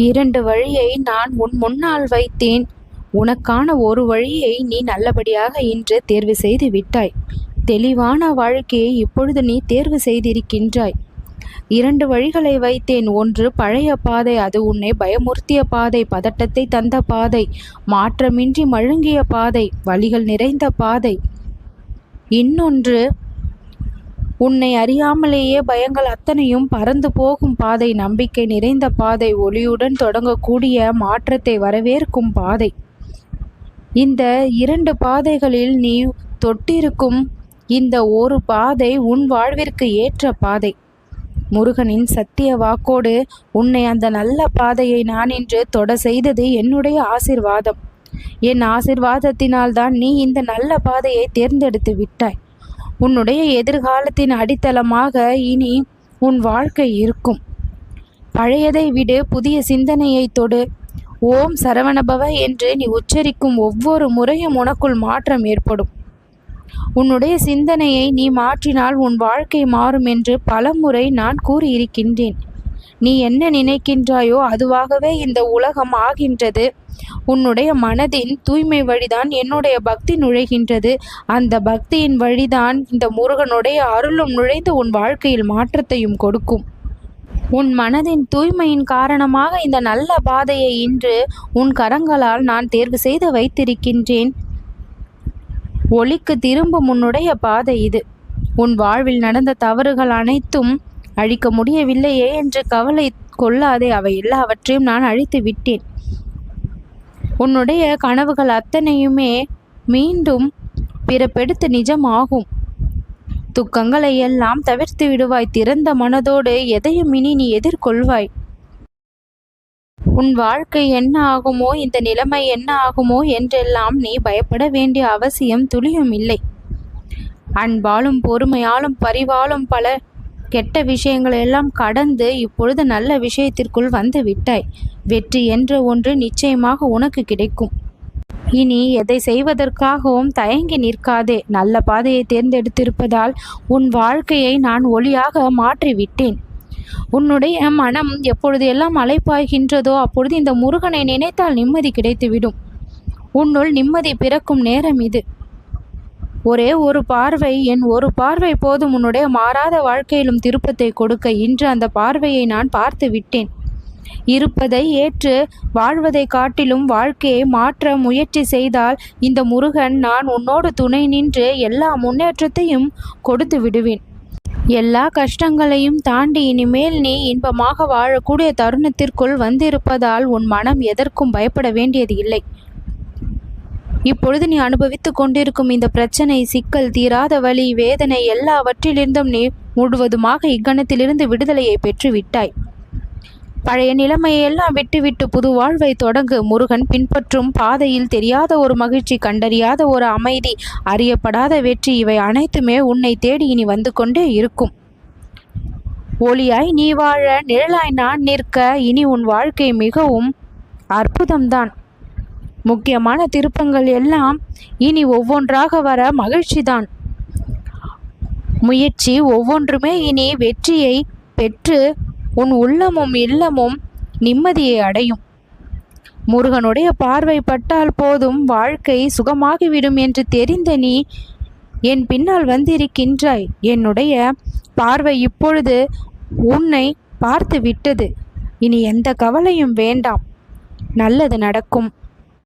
இரண்டு வழியை நான் உன் முன்னால் வைத்தேன். உனக்கான ஒரு வழியை நீ நல்லபடியாக இன்று தேர்வு செய்து விட்டாய். தெளிவான வாழ்க்கையை இப்பொழுது நீ தேர்வு செய்திருக்கின்றாய். இரண்டு வழிகளை வைத்தேன். ஒன்று பழைய பாதை அது உன்னை பயமுறுத்திய பாதை பதட்டத்தை தந்த பாதை மாற்றமின்றி மழுங்கிய பாதை வழிகள் நிறைந்த பாதை. இன்னொன்று உன்னை அறியாமலேயே பயங்கள் அத்தனையும் பறந்து போகும் பாதை நம்பிக்கை நிறைந்த பாதை ஒளியுடன் தொடங்கக்கூடிய மாற்றத்தை வரவேற்கும் பாதை. இந்த இரண்டு பாதைகளில் நீ தொட்டிருக்கும் இந்த ஒரு பாதை உன் வாழ்விற்கு ஏற்ற பாதை. முருகனின் சத்திய வாக்கோடு உன்னை அந்த நல்ல பாதையை நான் இன்று தொட செய்தது என்னுடைய ஆசிர்வாதம். என் ஆசிர்வாதத்தினால்தான் நீ இந்த நல்ல பாதையை தேர்ந்தெடுத்து விட்டாய். உன்னுடைய எதிர்காலத்தின் அடித்தளமாக இனி உன் வாழ்க்கை இருக்கும். பழையதை விடு புதிய சிந்தனையை தொடு. ஓம் சரவணபவ என்று நீ உச்சரிக்கும் ஒவ்வொரு முறையும் உனக்குள் மாற்றம் ஏற்படும். உன்னுடைய சிந்தனையை நீ மாற்றினால் உன் வாழ்க்கை மாறும் என்று பலமுறை நான் கூறியிருக்கின்றேன். நீ என்ன நினைக்கின்றாயோ அதுவாகவே இந்த உலகம் ஆகின்றது. உன்னுடைய மனதின் தூய்மை வழிதான் என்னுடைய பக்தி நுழைகின்றது. அந்த பக்தியின் வழிதான் இந்த முருகனுடைய அருளும் நுழைந்து உன் வாழ்க்கையில் மாற்றத்தையும் கொடுக்கும். உன் மனதின் தூய்மையின் காரணமாக இந்த நல்ல பாதையை இன்று உன் கரங்களால் நான் தேர்வு செய்து வைத்திருக்கின்றேன். ஒளிக்கு திரும்பும் உன்னுடைய பாதை இது. உன் வாழ்வில் நடந்த தவறுகள் அனைத்தும் அழிக்க முடியவில்லையே என்று கவலை கொள்ளாதே அவை எல்லாவற்றையும் நான் அழித்து விட்டேன். உன்னுடைய கனவுகள் அத்தனையுமே மீண்டும் பிறப்பெடுத்து நிஜமாகும். துக்கங்களை எல்லாம் தவிர்த்து விடுவாய் திறந்த மனதோடு எதையும் இனி நீ எதிர்கொள்வாய். உன் வாழ்க்கை என்ன ஆகுமோ இந்த நிலைமை என்ன ஆகுமோ என்றெல்லாம் நீ பயப்பட வேண்டிய அவசியம் துளியும் இல்லை. அன்பாலும் பொறுமையாலும் பரிவாலும் பல கெட்ட விஷயங்கள் எல்லாம் கடந்து இப்பொழுது நல்ல விஷயத்திற்குள் வந்து விட்டாய். வெற்றி என்ற ஒன்று நிச்சயமாக உனக்கு கிடைக்கும். இனி எதை செய்வதற்காகவும் தயங்கி நிற்காதே. நல்ல பாதையை தேர்ந்தெடுத்திருப்பதால் உன் வாழ்க்கையை நான் ஒளியாக மாற்றிவிட்டேன். உன்னுடைய மனம் எப்பொழுது எல்லாம் அலைப்பாய்கின்றதோ அப்பொழுது இந்த முருகனை நினைத்தால் நிம்மதி கிடைத்துவிடும். உன்னுள் நிம்மதி பிறக்கும் நேரம் இது. ஒரே ஒரு பார்வை என் ஒரு பார்வை போதும். உன்னுடைய மாறாத வாழ்க்கையிலும் திருப்பத்தை கொடுக்க இன்று அந்த பார்வையை நான் பார்த்து விட்டேன். இருப்பதை ஏற்று வாழ்வதை காட்டிலும் வாழ்க்கையை மாற்ற முயற்சி செய்தால் இந்த முருகன் நான் உன்னோடு துணை நின்று எல்லா முன்னேற்றத்தையும் கொடுத்து விடுவேன். எல்லா கஷ்டங்களையும் தாண்டி இனிமேல் நீ இன்பமாக வாழக்கூடிய தருணத்திற்குள் வந்திருப்பதால் உன் மனம் எதற்கும் பயப்பட வேண்டியது இல்லை. இப்பொழுது நீ அனுபவித்துக் கொண்டிருக்கும் இந்த பிரச்சனை சிக்கல் தீராத வலி வேதனை எல்லாவற்றிலிருந்தும் நீ முழுவதுமாக இக்கணத்திலிருந்து விடுதலையை பெற்று விட்டாய் பழைய நிலைமையெல்லாம் விட்டுவிட்டு புது வாழ்வை தொடங்கு. முருகன் பின்பற்றும் பாதையில் தெரியாத ஒரு மகிழ்ச்சி கண்டறியாத ஒரு அமைதி அறியப்படாத வெற்றி இவை அனைத்துமே உன்னை தேடி இனி வந்து கொண்டே இருக்கும். ஒளியாய் நீ வாழ நிழலாய் நான் நிற்க இனி உன் வாழ்க்கை மிகவும் அற்புதம்தான். முக்கியமான திருப்பங்கள் எல்லாம் இனி ஒவ்வொன்றாக வர மகிழ்ச்சிதான். முயற்சி ஒவ்வொன்றுமே இனி வெற்றியை பெற்று உன் உள்ளமும் இல்லமும் நிம்மதியை அடையும். முருகனுடைய பார்வை பட்டால் போதும் வாழ்க்கை சுகமாகிவிடும் என்று தெரிந்த நீ என் பின்னால் வந்திருக்கின்றாய். என்னுடைய பார்வை இப்பொழுது உன்னை பார்த்து விட்டது இனி எந்த கவலையும் வேண்டாம். நல்லது நடக்கும்.